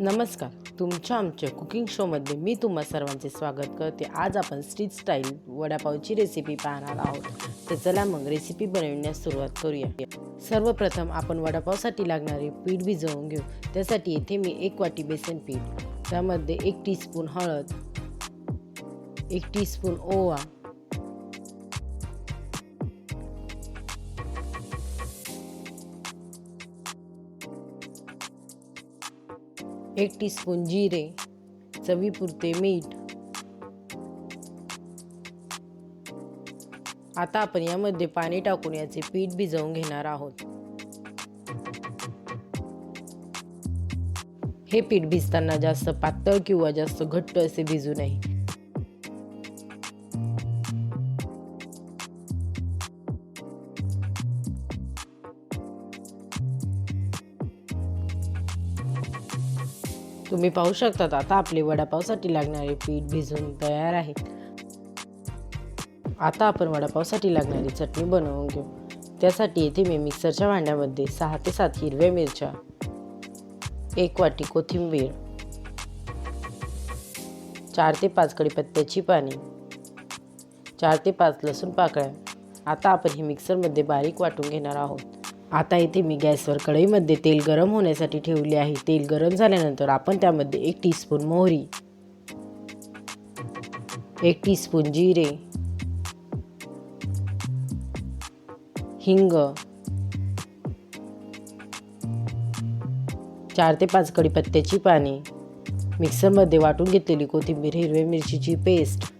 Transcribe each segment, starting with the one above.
नमस्कार. तुमच्या आमच्या कुकिंग शोमध्ये मी तुम्हा सर्वांचे स्वागत करते. आज आपण स्ट्रीट स्टाईल वडापावची रेसिपी पाहणार आहोत. तर चला मग रेसिपी बनवण्यास सुरुवात करूया. सर्वप्रथम आपण वडापावसाठी लागणारे पीठ भिजवून घेऊ. त्यासाठी येथे मी एक वाटी बेसन पीठ त्यामध्ये एक टीस्पून हळद एक टीस्पून ओवा एक टीस्पून जिरे चवीपुरते मीठ. आता आपण यामध्ये पाणी टाकून याचे पीठ भिजवून घेणार आहोत. हे पीठ भिजताना जास्त पातळ किंवा जास्त घट्ट असे भिजू नये. तुम्ही पाहू शकतात आता आपले वडापावसाठी लागणारे पीठ भिजून तयार आहे. आता आपण वडापावसाठी लागणारी चटणी बनवून घेऊ. त्यासाठी येथे मी मिक्सरच्या भांड्यामध्ये सहा ते सात हिरव्या मिरच्या एक वाटी कोथिंबीर चार ते पाच कढीपत्त्याची पाने चार ते पाच लसूण पाकळ्या. आता आपण हे मिक्सरमध्ये बारीक वाटून घेणार आहोत. आता इथे मी गॅसवर कढईमध्ये तेल गरम होण्यासाठी ठेवले आहे. तेल गरम झाल्यानंतर आपण त्यामध्ये एक टीस्पून मोहरी एक टीस्पून जिरे हिंग चार ते पाच कढीपत्त्याची पाने मिक्सरमध्ये वाटून घेतलेली कोथिंबीर हिरव्या मिरचीची पेस्ट.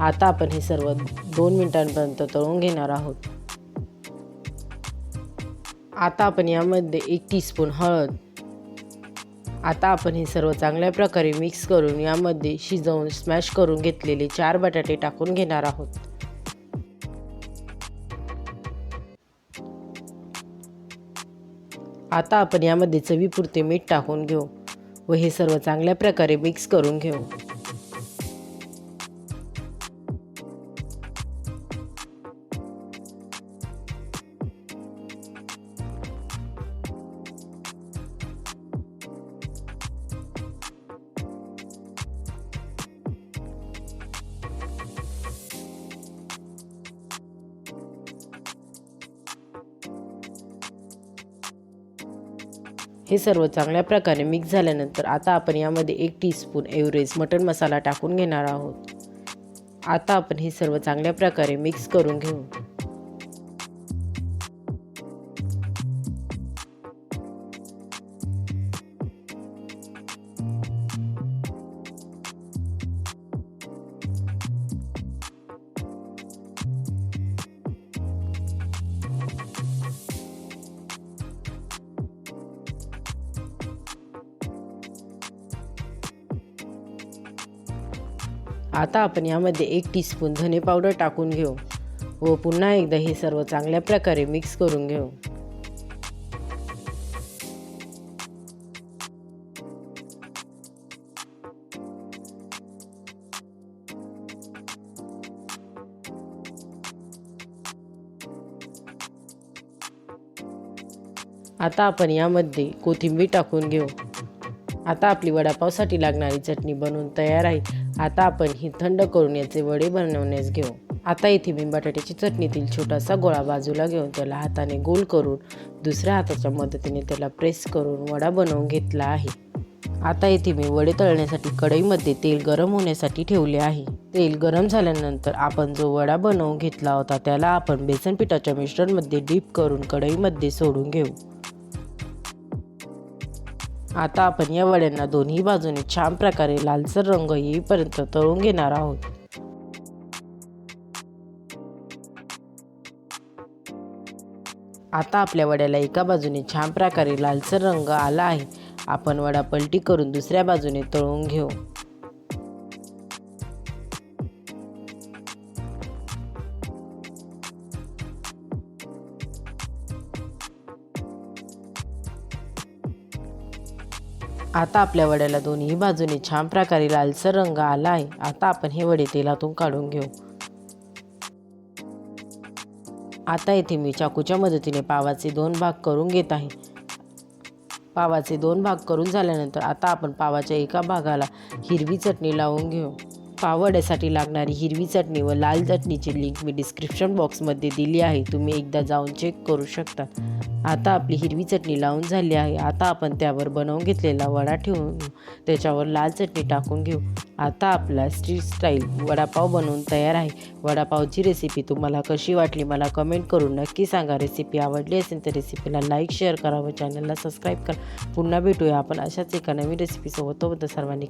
आता आपण हे सर्व दोन मिनिटांपर्यंत तळून घेणार आहोत. आता आपण यामध्ये एक टीस्पून हळद. आता आपण हे सर्व चांगल्या प्रकारे मिक्स करून यामध्ये शिजवून स्मॅश करून घेतलेले चार बटाटे टाकून घेणार आहोत. आता आपण यामध्ये चवीपुरते मीठ टाकून घेऊ व हे सर्व चांगल्या प्रकारे मिक्स करून घेऊ. हे सर्व चांगल्या प्रकारे मिक्स झाल्यानंतर आता आपण यामध्ये एक टीस्पून एव्हरेज मटन मसाला टाकून घेणार आहोत. आता आपण हे सर्व चांगल्या प्रकारे मिक्स करून घेऊ. आता आपण यामध्ये एक टीस्पून धने पावडर टाकून घेऊ. व पुन्हा एकदा हे सर्व चांगल्या प्रकारे मिक्स करून घेऊ. आता आपण यामध्ये कोथिंबीर टाकून घेऊ. आता आपली वडापावसाठी लागणारी चटणी बनवून तयार आहे. आता आपण ही थंड करून याचे वडे बनवण्यास घेऊ. आता इथे मी बटाट्याची चटणीतील छोटासा गोळा बाजूला घेऊन त्याला हाताने गोल करून दुसऱ्या हाताच्या मदतीने त्याला प्रेस करून वडा बनवून घेतला आहे. आता इथे मी वडे तळण्यासाठी कढईमध्ये तेल गरम होण्यासाठी ठेवले आहे. तेल गरम झाल्यानंतर आपण जो वडा बनवून घेतला होता त्याला आपण बेसन पिठाच्या मिश्रणमध्ये डीप करून कढईमध्ये सोडून घेऊ. आता आपण या वड्यांना दोन्ही बाजूने छान प्रकारे लालसर रंग येईपर्यंत तळून घेणार आहोत. आता आपल्या वड्याला एका बाजूने छान प्रकारे लालसर रंग आला आहे. आपण वडा पलटी करून दुसऱ्या बाजूने तळून घेऊ. आता आपल्या वड्याला दोन्ही बाजूने छान प्रकारे लालसर रंग आला आहे. आता आपण हे वडे तेलातून काढून घेऊ. आता येथे मी चाकूच्या मदतीने पावाचे दोन भाग करून घेत आहे. पावाचे दोन भाग करून झाल्यानंतर आता आपण पावाच्या एका भागाला हिरवी चटणी लावून घेऊ. पावड्यासाठी लागणारी हिरवी चटणी व लाल चटणीची लिंक मी डिस्क्रिप्शन बॉक्समध्ये दिली आहे. तुम्ही एकदा जाऊन चेक करू शकता. आता आपली हिरवी चटणी लावून झाली आहे. आता आपण त्यावर बनवून घेतलेला वडा ठेवून त्याच्यावर लाल चटणी टाकून घेऊ. आता आपला स्ट्रीट स्टाईल वडापाव बनवून तयार आहे. वडापावची रेसिपी तुम्हाला कशी वाटली मला कमेंट करून नक्की सांगा. रेसिपी आवडली असेल तर रेसिपीला लाईक शेअर करा व चॅनलला सबस्क्राईब करा. पुन्हा भेटूया आपण अशाच एका नवीन रेसिपीसोबत तोपर्यंत सर्वांनी